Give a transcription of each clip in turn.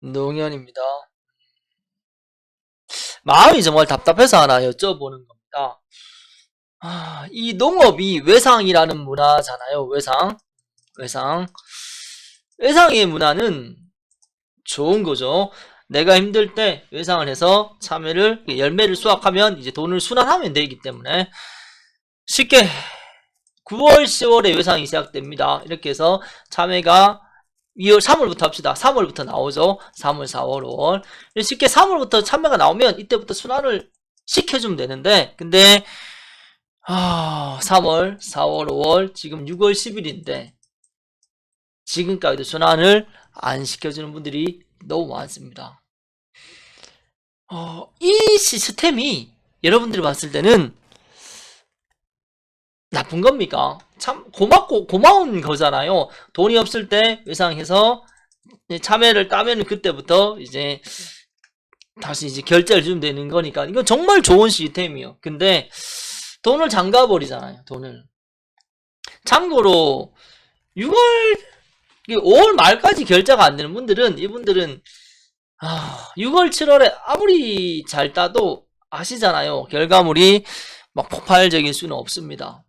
노년입니다. 마음이 정말 답답해서 하나 여쭤보는 겁니다. 아, 이 농업이 외상이라는 문화잖아요. 외상. 외상. 외상의 문화는 좋은 거죠. 내가 힘들 때 외상을 해서 참외를 열매를 수확하면 이제 돈을 순환하면 되기 때문에 쉽게 9월, 10월에 외상이 시작됩니다. 이렇게 해서 참외가 2월, 3월부터 합시다. 3월부터 나오죠. 3월, 4월, 5월. 쉽게 3월부터 참외가 나오면 이때부터 순환을 시켜주면 되는데, 근데, 아, 3월, 4월, 5월, 지금 6월 10일인데, 지금까지도 순환을 안 시켜주는 분들이 너무 많습니다. 어, 이 시스템이 여러분들이 봤을 때는 나쁜 겁니까? 참 고맙고 고마운 거잖아요. 돈이 없을 때 외상해서 참외를 따면 그때부터 이제 다시 이제 결제를 주면 되는 거니까 이건 정말 좋은 시스템이에요. 근데 돈을 잠가 버리잖아요. 돈을. 참고로 6월 5월 말까지 결제가 안 되는 분들은 이분들은 아, 6월 7월에 아무리 잘 따도 아시잖아요. 결과물이 막 폭발적일 수는 없습니다.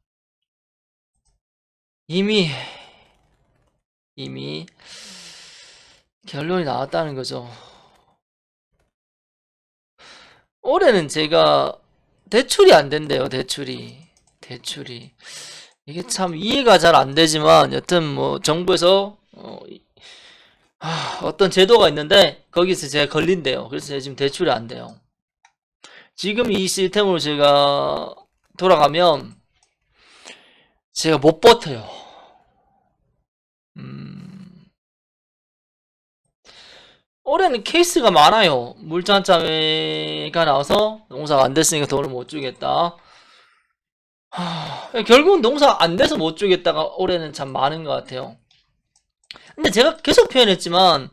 이미 이미 결론이 나왔다는 거죠. 올해는 제가 대출이 안 된대요. 대출이 대출이 이게 참 이해가 잘 안 되지만 여튼 뭐 정부에서 어, 이- 아, 어떤 제도가 있는데 거기서 제가 걸린대요. 그래서 제가 지금 대출이 안 돼요. 지금 이 시스템으로 제가 돌아가면 제가 못 버텨요. 음, 올해는 케이스가 많아요. 물잔짜매가 나와서 농사가 안 됐으니까 돈을 못 주겠다. 하, 결국은 농사 안 돼서 못 주겠다가 올해는 참 많은 것 같아요. 근데 제가 계속 표현했지만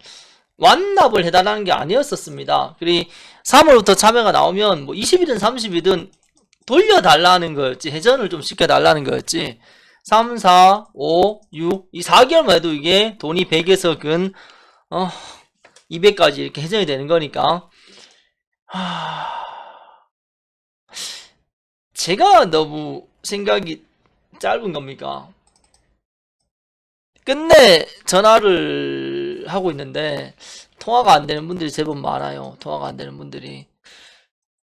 완납을 해달라는 게 아니었었습니다. 그리 3월부터 참여가 나오면 뭐 20이든 30이든 돌려달라는 거였지 회전을 좀 시켜달라는 거였지 3, 4, 5, 6, 이 4개월만 해도 이게 돈이 100에서 근 어, 200까지 이렇게 회전이 되는 거니까 하... 제가 너무 생각이 짧은 겁니까? 끝내 전화를 하고 있는데 통화가 안 되는 분들이 제법 많아요. 통화가 안 되는 분들이.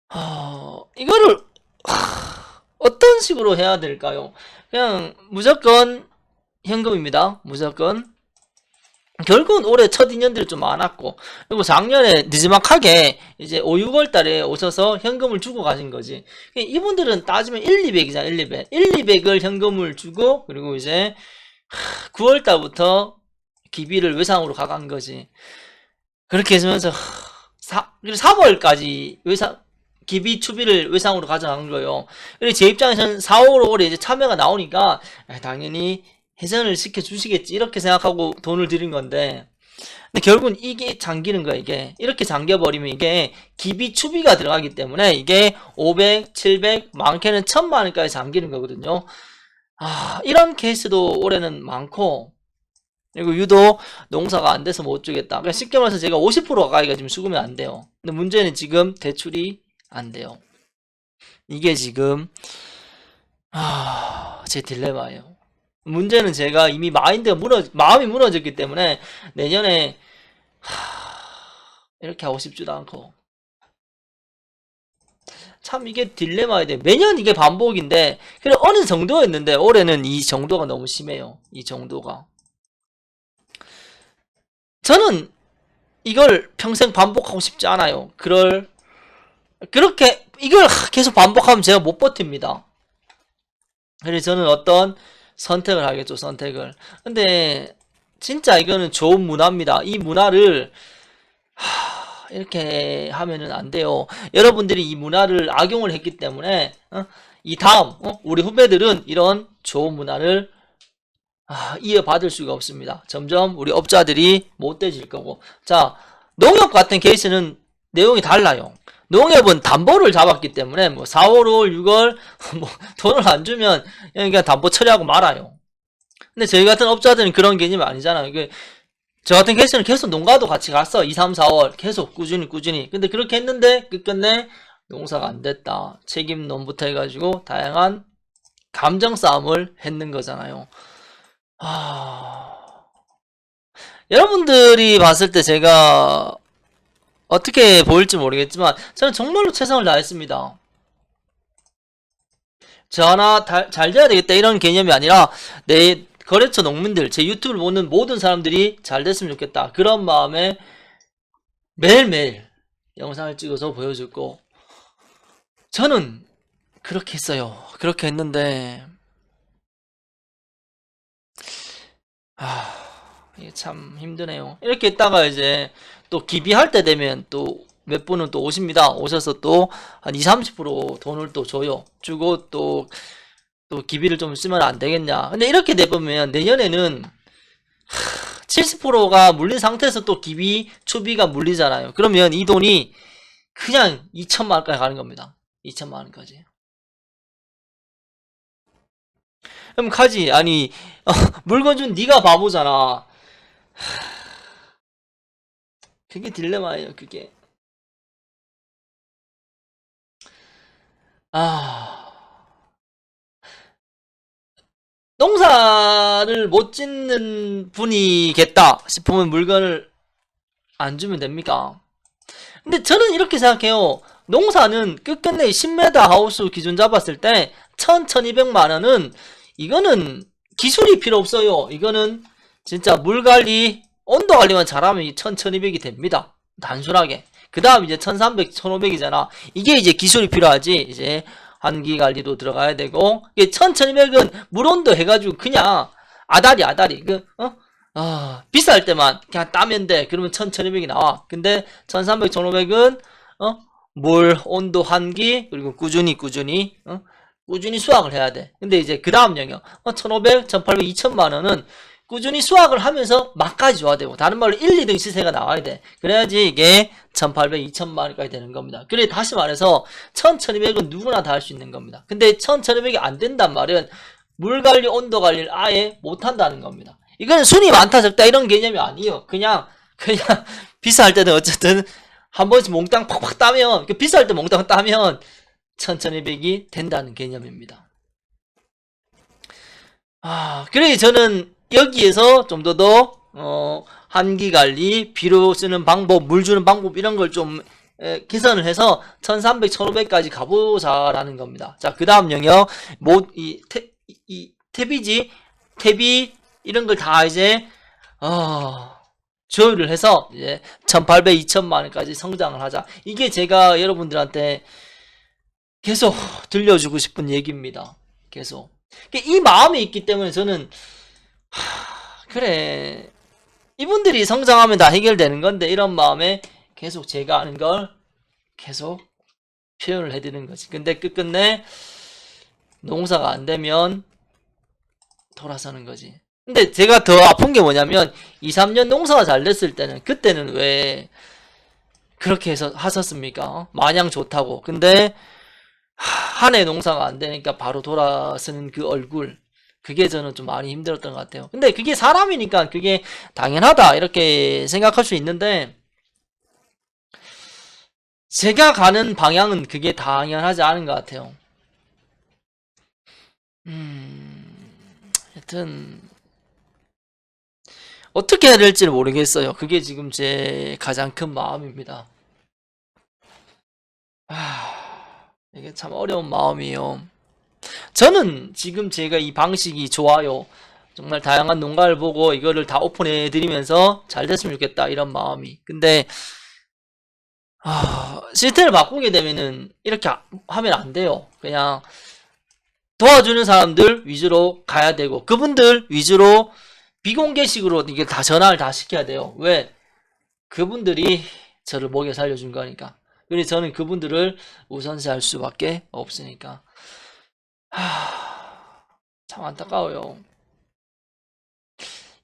하, 이거를 하, 어떤 식으로 해야 될까요? 그냥 무조건 현금입니다. 무조건. 결국은 올해 첫 인연들이 좀 많았고 그리고 작년에 늦지막하게 이제 5, 6월 달에 오셔서 현금을 주고 가신 거지 이분들은 따지면 1, 200이잖아 1, 200 1, 200을 현금을 주고 그리고 이제 9월 달부터 기비를 외상으로 가간 거지 그렇게 해주면서 4, 3월까지 외상 기비 추비를 외상으로 가져간 거예요. 그리고 제 입장에서는 4, 5, 5월에 이제 참여가 나오니까 아, 당연히 회전을 시켜 주시겠지 이렇게 생각하고 돈을 드린 건데 근데 결국은 이게 잠기는 거야 이게 이렇게 잠겨 버리면 이게 기비 추비가 들어가기 때문에 이게 500, 700 많게는 1000만 원까지 잠기는 거거든요. 아 이런 케이스도 올해는 많고 그리고 유독 농사가 안 돼서 못 주겠다. 그러니까 쉽게 말해서 제가 50% 가까이가 지금 수금이 안 돼요. 근데 문제는 지금 대출이 안 돼요. 이게 지금 아, 제 딜레마예요. 문제는 제가 이미 마인드가 무너 마음이 무너졌기 때문에 내년에 하, 이렇게 하고 싶지도 않고 참 이게 딜레마에 대해 매년 이게 반복인데 그래 어느 정도였는데 올해는 이 정도가 너무 심해요. 이 정도가 저는 이걸 평생 반복하고 싶지 않아요. 그럴 그렇게 이걸 계속 반복하면 제가 못 버팁니다. 그래서 저는 어떤 선택을 하겠죠, 선택을. 근데 진짜 이거는 좋은 문화입니다. 이 문화를 하, 이렇게 하면은 안 돼요. 여러분들이 이 문화를 악용을 했기 때문에 어? 이 다음 어? 우리 후배들은 이런 좋은 문화를 아, 이어받을 수가 없습니다. 점점 우리 업자들이 못돼질 거고. 자, 농협 같은 케이스는 내용이 달라요. 농협은 담보를 잡았기 때문에 뭐 4월, 5월, 6월 뭐 돈을 안 주면 그냥 담보 처리하고 말아요. 근데 저희 같은 업자들은 그런 개념이 아니잖아요. 이게 저 같은 케이스는 계속 농가도 같이 갔어. 2, 3, 4월. 계속 꾸준히 꾸준히. 근데 그렇게 했는데 끝끝내 농사가 안 됐다. 책임론부터 해가지고 다양한 감정 싸움을 했는 거잖아요. 아... 여러분들이 봤을 때 제가 어떻게 보일지 모르겠지만 저는 정말로 최선을 다했습니다. 전화 다- 잘 돼야 되겠다 이런 개념이 아니라 내 거래처 농민들 제 유튜브를 보는 모든 사람들이 잘 됐으면 좋겠다. 그런 마음에 매일매일 영상을 찍어서 보여줬고 저는 그렇게 했어요. 그렇게 했는데 아 이게 참 힘드네요. 이렇게 했다가 이제 또 기비할 때 되면 또 몇 분은 또 오십니다 오셔서 또 한 2, 30% 돈을 또 줘요 주고 또 또 기비를 좀 쓰면 안 되겠냐. 근데 이렇게 돼보면 내년에는 70%가 물린 상태에서 또 기비, 초비가 물리잖아요. 그러면 이 돈이 그냥 2천만 원까지 가는 겁니다. 2천만 원까지. 그럼 가지. 아니 어, 물건 준 네가 바보잖아. 그게 딜레마예요. 그게. 아. 농사를 못 짓는 분이겠다 싶으면 물건을 안 주면 됩니까? 근데 저는 이렇게 생각해요. 농사는 끝끝내 10m 하우스 기준 잡았을 때 1000, 1200만 원은 이거는 기술이 필요 없어요. 이거는 진짜 물 관리, 온도 관리만 잘하면 이 1000, 1200이 됩니다. 단순하게. 그 다음 이제 1300, 1500이잖아. 이게 이제 기술이 필요하지. 이제 환기 관리도 들어가야 되고 이게 1200은 물온도 해가지고 그냥 아다리 아다리 그 어? 아, 비쌀 때만 그냥 따면 돼. 그러면 1200이 나와. 근데 1300, 1500은 어? 물, 온도, 환기 그리고 꾸준히 꾸준히 어? 꾸준히 수확을 해야 돼. 근데 이제 그 다음 영역 어, 1500, 1800, 2000만 원은 꾸준히 수확을 하면서 막까지 줘야 되고 다른 말로 1, 2등 시세가 나와야 돼. 그래야지 이게 1800, 2000만 원까지 되는 겁니다. 그래 다시 말해서 1000, 1200은 누구나 다 할 수 있는 겁니다. 근데 1000, 1200이 안 된단 말은 물 관리, 온도 관리를 아예 못 한다는 겁니다. 이거는 순위 많다 적다 이런 개념이 아니에요. 그냥 그냥 비쌀 때는 어쨌든 한 번씩 몽땅 팍팍 따면 그 비쌀 때 몽땅 따면 1000, 1200이 된다는 개념입니다. 아, 그래 저는 여기에서 좀 더 더, 어, 한기 관리, 비료 쓰는 방법, 물 주는 방법, 이런 걸 좀, 에, 개선을 해서 1300, 1500까지 가보자라는 겁니다. 자, 그 다음 영역, 뭐, 이, 태, 이- 이, 태비지, 태비, 이런 걸 다 이제, 어, 조율을 해서, 이제, 1800, 2000만 원까지 성장을 하자. 이게 제가 여러분들한테 계속 들려주고 싶은 얘기입니다. 계속. 이 마음이 있기 때문에 저는, 하, 그래. 이분들이 성장하면 다 해결되는 건데, 이런 마음에 계속 제가 아는 걸 계속 표현을 해드리는 거지. 근데 끝끝내 농사가 안 되면 돌아서는 거지. 근데 제가 더 아픈 게 뭐냐면, 2, 3년 농사가 잘 됐을 때는, 그때는 왜 그렇게 해서 하셨습니까? 어? 마냥 좋다고. 근데 한 해 농사가 안 되니까 바로 돌아서는 그 얼굴. 그게 저는 좀 많이 힘들었던 것 같아요. 근데 그게 사람이니까 그게 당연하다. 이렇게 생각할 수 있는데, 제가 가는 방향은 그게 당연하지 않은 것 같아요. 음, 하여튼, 어떻게 해야 될지 를 모르겠어요. 그게 지금 제 가장 큰 마음입니다. 아, 이게 참 어려운 마음이에요. 저는 지금 제가 이 방식이 좋아요. 정말 다양한 농가를 보고 이거를 다 오픈해 드리면서 잘 됐으면 좋겠다 이런 마음이. 근데 아, 시스템을 바꾸게 되면은 이렇게 하- 하면 안 돼요. 그냥 도와주는 사람들 위주로 가야 되고 그분들 위주로 비공개식으로 이게 다 전화를 다 시켜야 돼요. 왜? 그분들이 저를 먹여 살려준 거니까. 그래서 저는 그분들을 우선시할 수밖에 없으니까. 하... 참 안타까워요.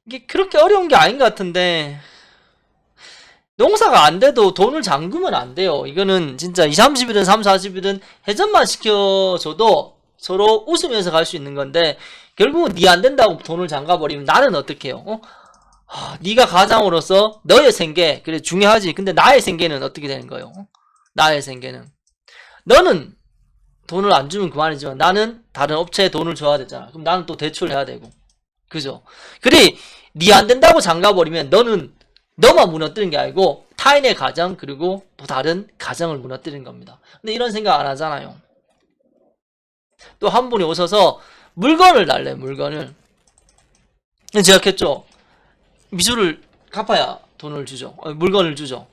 이게 그렇게 어려운 게 아닌 것 같은데, 농사가 안 돼도 돈을 잠그면 안 돼요. 이거는 진짜 2, 30일은 3, 40일은 회전만 시켜줘도 서로 웃으면서 갈 수 있는 건데, 결국은 니 안 된다고 돈을 잠가버리면 나는 어떻게 해요? 어? 아, 네가 가장으로서 너의 생계 그래 중요하지. 근데 나의 생계는 어떻게 되는 거예요? 나의 생계는 너는 돈을 안 주면 그만이지만 나는 다른 업체에 돈을 줘야 되잖아. 그럼 나는 또 대출 해야 되고. 그죠? 그래, 니 안 된다고 장가버리면 너는 너만 무너뜨린 게 아니고 타인의 가정 그리고 또 다른 가정을 무너뜨린 겁니다. 근데 이런 생각 안 하잖아요. 또 한 분이 오셔서 물건을 달래 물건을. 제가 했죠. 미술을 갚아야 돈을 주죠. 어, 물건을 주죠.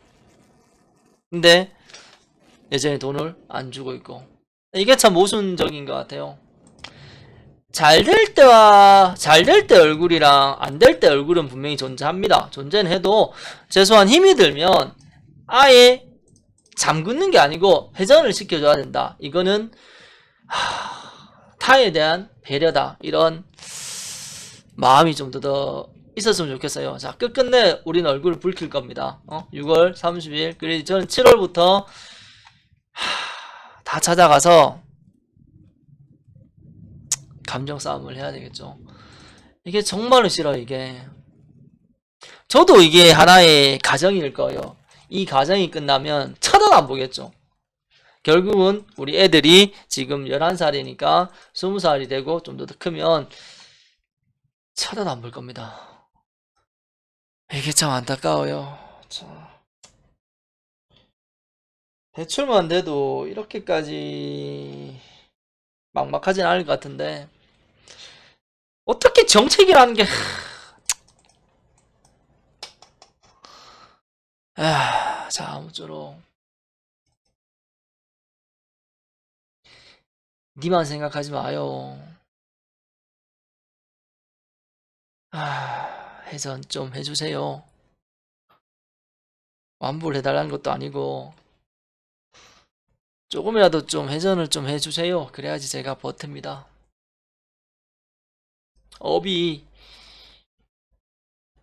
근데 예전에 돈을 안 주고 있고 이게 참 모순적인 것 같아요. 잘 될 때와 잘 될 때 얼굴이랑 안 될 때 얼굴은 분명히 존재합니다. 존재는 해도 최소한 힘이 들면 아예 잠그는 게 아니고 회전을 시켜줘야 된다. 이거는 하, 타에 대한 배려다. 이런 마음이 좀 더 있었으면 좋겠어요. 자, 끝끝내 우리는 얼굴을 붉힐 겁니다. 어? 6월 30일. 그리고 저는 7월부터 다 찾아가서 감정 싸움을 해야 되겠죠. 이게 정말로 싫어, 이게. 저도 이게 하나의 가정일 거예요. 이 가정이 끝나면 쳐다도 안 보겠죠. 결국은 우리 애들이 지금 11살이니까 20살이 되고 좀 더 크면 쳐다도 안 볼 겁니다. 이게 참 안타까워요. 참. 대출만 돼도 이렇게까지 막막하진 않을 것 같은데 어떻게 정책이라는 게 아, 자 아무쪼록 니만 생각하지 마요. 아, 회전 좀 해주세요. 완불 해달라는 것도 아니고 조금이라도 좀 회전을 좀 해주세요. 그래야지 제가 버팁니다. 업이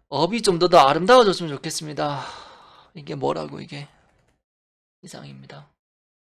업이 좀 더 더 아름다워졌으면 좋겠습니다. 이게 뭐라고 이게 이상입니다.